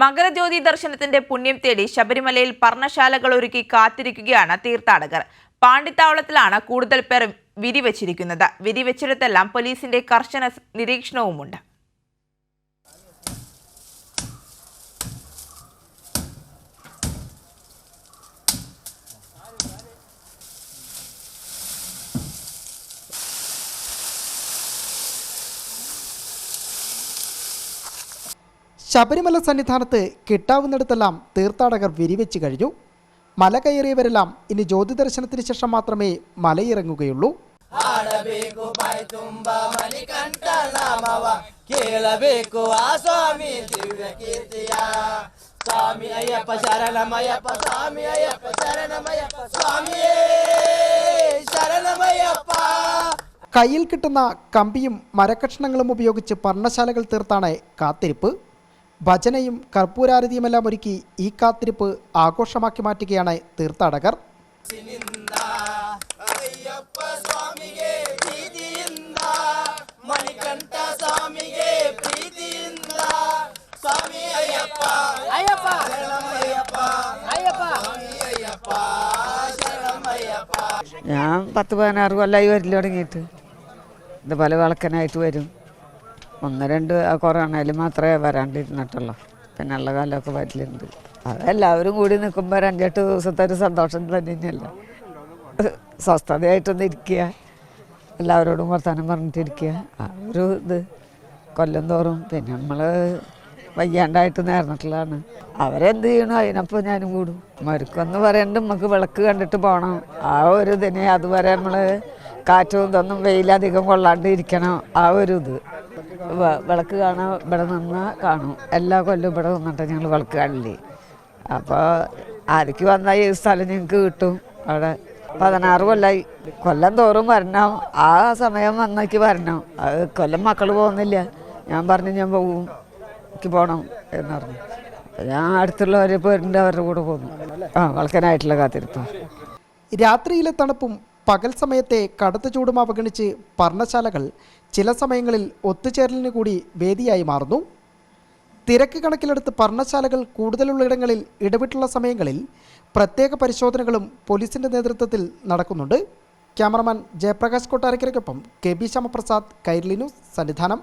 മകരജ്യോതി ദർശനത്തിന്റെ പുണ്യം തേടി ശബരിമലയിൽ പർണശാലകൾ ഒരുക്കി കാത്തിരിക്കുകയാണ് തീർത്ഥാടകർ. പാണ്ടിത്താവളത്തിലാണ് കൂടുതൽ പേർ വിരിവച്ചിരിക്കുന്നത്. വിരിവച്ചിടത്തെല്ലാം പോലീസിന്റെ കർശന നിരീക്ഷണവുമുണ്ട്. ശബരിമല സന്നിധാനത്ത് കിട്ടാവുന്നിടത്തെല്ലാം തീർത്ഥാടകർ വിരിവെച്ച് കഴിഞ്ഞു. മല കയറിയവരെല്ലാം ഇനി ജ്യോതി ദർശനത്തിന് ശേഷം മാത്രമേ മലയിറങ്ങുകയുള്ളൂ. സ്വാമി അയ്യപ്പ സ്വാമി അയ്യപ്പ കയ്യിൽ കിട്ടുന്ന കമ്പിയും മരക്കഷ്ണങ്ങളും ഉപയോഗിച്ച് പർണശാലകൾ തീർത്താണ് കാത്തിരിപ്പ്. ഭജനയും കർപ്പൂരാരതിയുമെല്ലാം ഒരുക്കി ഈ കാത്തിരിപ്പ് ആഘോഷമാക്കി മാറ്റുകയാണ് തീർത്ഥാടകർ. ഞാൻ പത്ത് പതിനാറ് കൊല്ലമായി വരില്ല തുടങ്ങിയിട്ട്. ഇത് പല വിളക്കനായിട്ട് വരും. ഒന്ന് രണ്ട് കൊറോണയിൽ മാത്രമേ വരാണ്ടിരുന്നിട്ടുള്ളൂ. പിന്നെ ഉള്ള കാലമൊക്കെ വരലുണ്ട് അതെല്ലാവരും കൂടി നിൽക്കുമ്പോൾ അഞ്ചെട്ട് ദിവസത്തെ ഒരു സന്തോഷം തന്നെയല്ല? സ്വസ്ഥതയായിട്ടൊന്ന് ഇരിക്കുക. എല്ലാവരോടും വർത്തമാനം പറഞ്ഞിട്ടിരിക്കുക. ആ ഒരു ഇത് കൊല്ലം തോറും. പിന്നെ നമ്മൾ വയ്യാണ്ടായിട്ട് നേർന്നിട്ടുള്ളതാണ്. അവരെന്ത് ചെയ്യണോ അതിനപ്പോൾ ഞാനും കൂടും. മരുക്കെന്ന് പറയണ്ട് നമുക്ക് വിളക്ക് കണ്ടിട്ട് പോകണം ആ ഒരു ഇതിനെ അതുവരെ നമ്മൾ കാറ്റും ഇതൊന്നും വെയിലധികം കൊള്ളാണ്ട് ഇരിക്കണം ആ ഒരു ഇത്. വിളക്ക് കാണാൻ ഇവിടെ നിന്ന് കാണും. എല്ലാ കൊല്ലും ഇവിടെ നിന്നിട്ട് ഞങ്ങൾ വിളക്ക് കാണില്ലേ? അപ്പോൾ ആർക്ക് വന്നാൽ ഈ സ്ഥലം ഞങ്ങൾക്ക് കിട്ടും അവിടെ? പതിനാറ് കൊല്ലായി. കൊല്ലം തോറും വരണം. ആ സമയം വന്നേക്ക് വരണം. അത് കൊല്ലം മക്കൾ പോകുന്നില്ല. ഞാൻ പറഞ്ഞു ഞാൻ പോകും എനിക്ക് പോകണം എന്ന് പറഞ്ഞു. ഞാൻ അടുത്തുള്ളവരെ പേരുണ്ട് അവരുടെ കൂടെ പോകുന്നു ആ വളക്കനായിട്ടുള്ള കാത്തിരിപ്പ്. രാത്രിയിലെ തണുപ്പും പകൽ സമയത്തെ കടുത്ത ചൂടും അവഗണിച്ച് പർണശാലകൾ ചില സമയങ്ങളിൽ ഒത്തുചേരലിന് കൂടി വേദിയായി മാറുന്നു. തിരക്ക് കണക്കിലെടുത്ത് പർണശാലകൾ കൂടുതലുള്ളയിടങ്ങളിൽ ഇടവിട്ടുള്ള സമയങ്ങളിൽ പ്രത്യേക പരിശോധനകളും പോലീസിന്റെ നേതൃത്വത്തിൽ നടക്കുന്നുണ്ട്. Cameraman Jayaprakash കൊട്ടാരക്കരയ്ക്കൊപ്പം K B Syamaprasad Kairali news Sannidhanam.